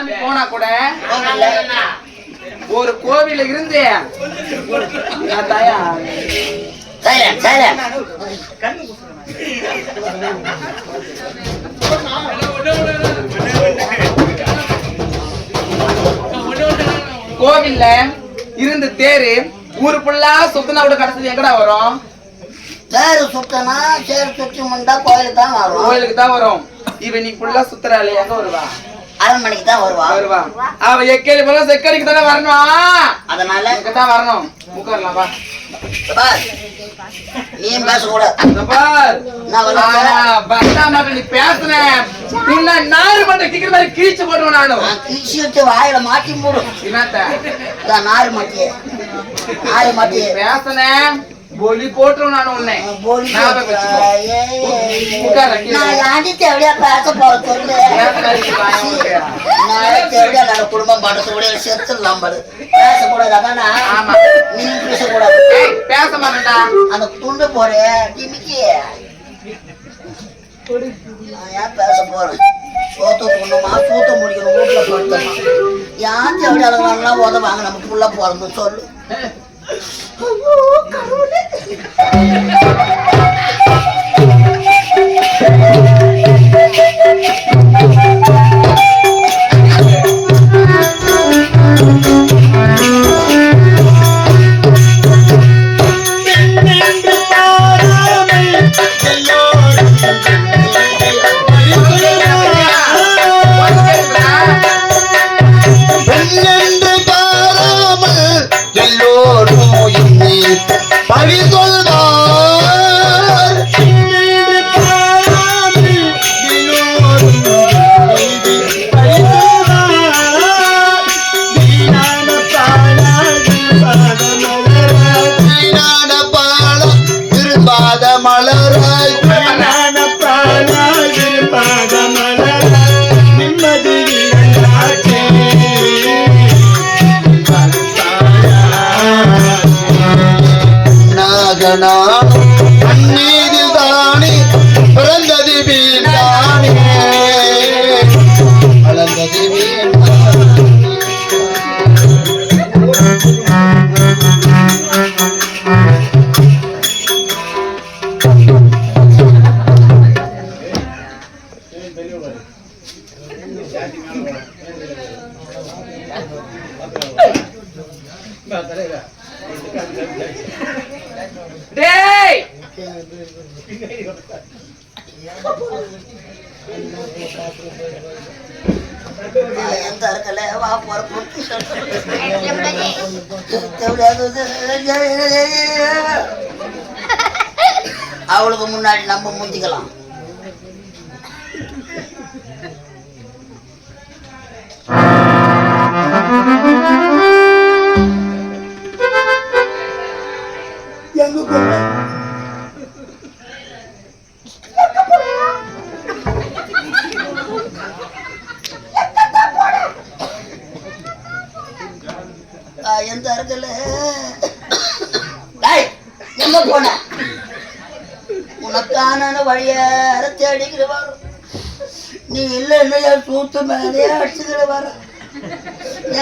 கிளம்பி போனா கூட ஒரு கோவில இருந்து கோவில்ல இருந்து தேரு ஊரு ஃபுல்லா சுத்தினா விட கடைசி எங்கடா வரும்? சேரு சுத்தனா சேரு சுத்தி முண்டா கோயிலுக்கு தான் வரும். கோயிலுக்கு தான் வரும். இவன் நீ ஃபுல்லா சுத்துறாள் எங்க வருவா? அரண்மனைக்கு தான் வருவா. வருவா. அவ எக்கேடி போல செக்கடிக்கு தானே வரணும்? அதனால இங்க தான் வரணும் உட்காரலாம் வா. ஆ, பத்தா மட்டும் நீ பேசுன. நாறு மட்டும் கிக்கிற மாதிரி கிழிச்சு போடுவேன் நானும் கிழிச்சு வச்சு வாயில மாட்டி மூடும் நாலு மாட்டியே. நாலு மாட்டியே. பேசுன. பொலி போட்டுரும் நான் உன்னை. குடும்பம் படுத்து கூட செத்துடலாம் பாரு. பேசக்கூடாது அதானா ஆமா. நீ பேசக்கூடாது. பேச மாட்டேன்டா. அந்த துண்டு போற டிமிக்கி நான் ஏன் பேச போறேன்? சோத்த துண்ணுமா சூத்த முடிக்கணும் வீட்டுல படுத்தமா யான் தேவையா நல்லா உதவாங்க நமக்கு உள்ள போறது சொல்லு. ஐயோ, கடவுளே. ಶರಣಾಣ வா போற பொறுத்து அவளுக்கு முன்னாடி நம்ம முந்திக்கலாம் எங்க பயந்தார்கள். ஆ, எங்க போன? உனக்கான வழியார தேடிக்கிற வர நீ இல்ல இல்லையா சூத்து மேலே அடிச்சுக்கிற வர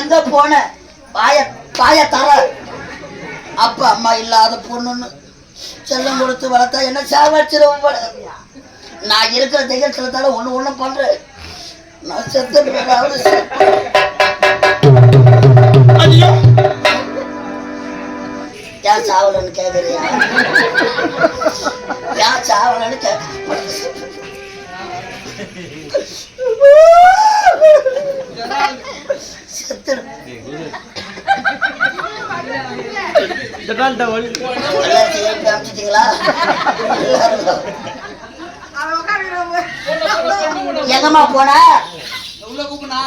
எங்க போன? பாய பாய தர. அப்பா அம்மா இல்லாத பொண்ணுன்னு செல்லம் கொடுத்து வளர்த்தா என்ன சாவடிச்சிருவோம் நான் இருக்கிற தைரியத்துல தானே ஒண்ணு ஒண்ணு பண்றேன். நான் செத்து சாவலன்னு கேக்குறியா? ஏன் சாவலன்னு கேட்க அனுப்பிச்சிட்டீங்களா எங்கம்மா போன? உள்ள போன?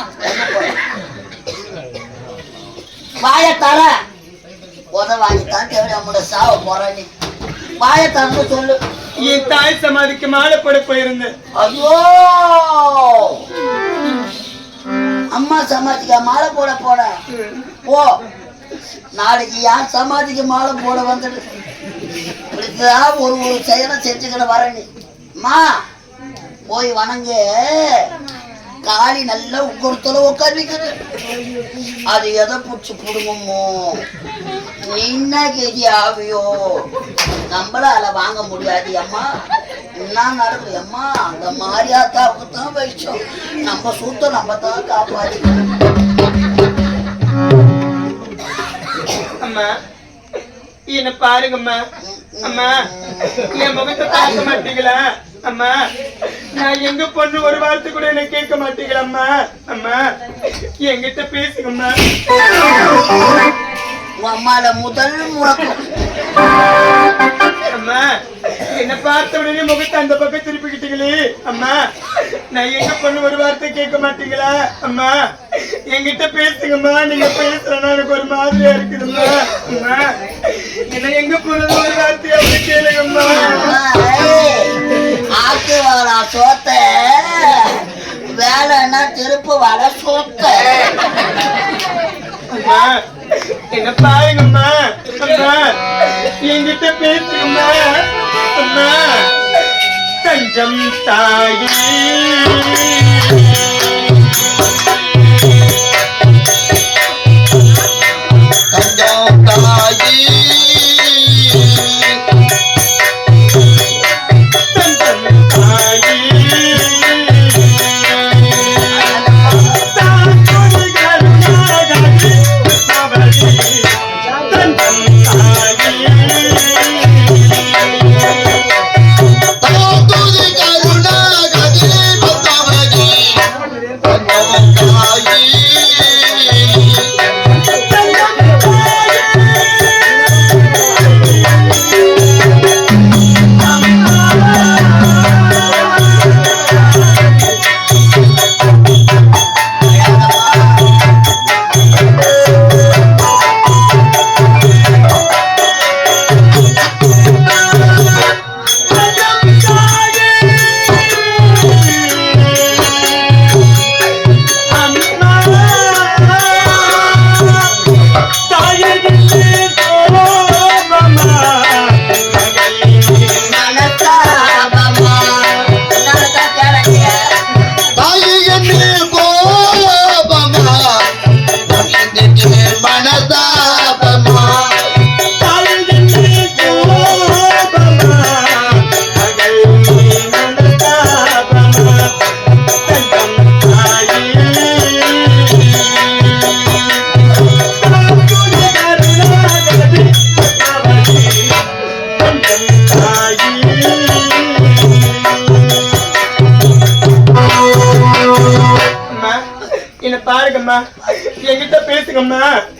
வாய தர. உத வாங்கித்தான் தேவை நம்மளோட சாவ போற நீ வாய தரன்னு சொல்லு. என் தாய் சமாதிக்கு மாலை போட போயிருந்தேன். ஐயோ! அம்மா சமாதிக்க மாலை போட போன போ. நாளைக்கு யார் சமாதிக்கு மாலை போட வந்துடு? இப்படிதான் ஒரு ஒரு செயலை செஞ்சுக்கிட்டு வர நீ. அம்மா போய் வணங்கு. காளி நல்லா உக்கரத்துல உட்காந்துக்குது அது எதை பிடிச்சி புடுங்குமோ? என்ன கெதி ஆவியோ நம்மளால வாங்க முடியாது அம்மா. என்ன நடக்குது அம்மா? அந்த மாரியாத்தாவுக்கு தான் வைச்சோம் நம்ம சுத்தம் நம்ம தான் காப்பாற்றிக்கணும் அம்மா என்ன பாருங்கம்மா. அம்மா என் முகத்தை பார்க்க மாட்டீங்களா? அம்மா நான் எங்க பொண்ணு ஒரு வார்த்தை கூட என்ன கேட்க மாட்டீங்களா அம்மா? அம்மா என்கிட்ட பேசுங்கம்மா. உன் அம்மால முதல் முழக்கம் அம்மா என்ன பார்த்த உடனே முகத்தை அந்த பக்கம் திருப்பிக்கிட்டீங்களே. அம்மா நான் எங்க பொண்ணு ஒரு வார்த்தை கேட்க மாட்டீங்களா? அம்மா என்கிட்ட பேசுங்கம்மா. நீங்க பேசுறேன்னா எனக்கு ஒரு மாதிரியா இருக்குதும்மா. அம்மா என்ன எங்க போனது ஒரு வார்த்தை அப்படி கேளுங்கம்மா. ஆக்கு வர சோத்த. வேலைன்னா திருப்பு வர சோத்த. அம்மா என்ன பாருங்கம்மா அம்மா என்கிட்ட பேசுங்கம்மா. அம்மா தஞ்சம் தாயே.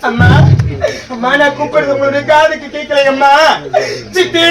அம்மா அம்மா நான் கூப்பிடுறது உங்களுக்கு காதுக்கு கேட்கலைங்கம்மா சித்தி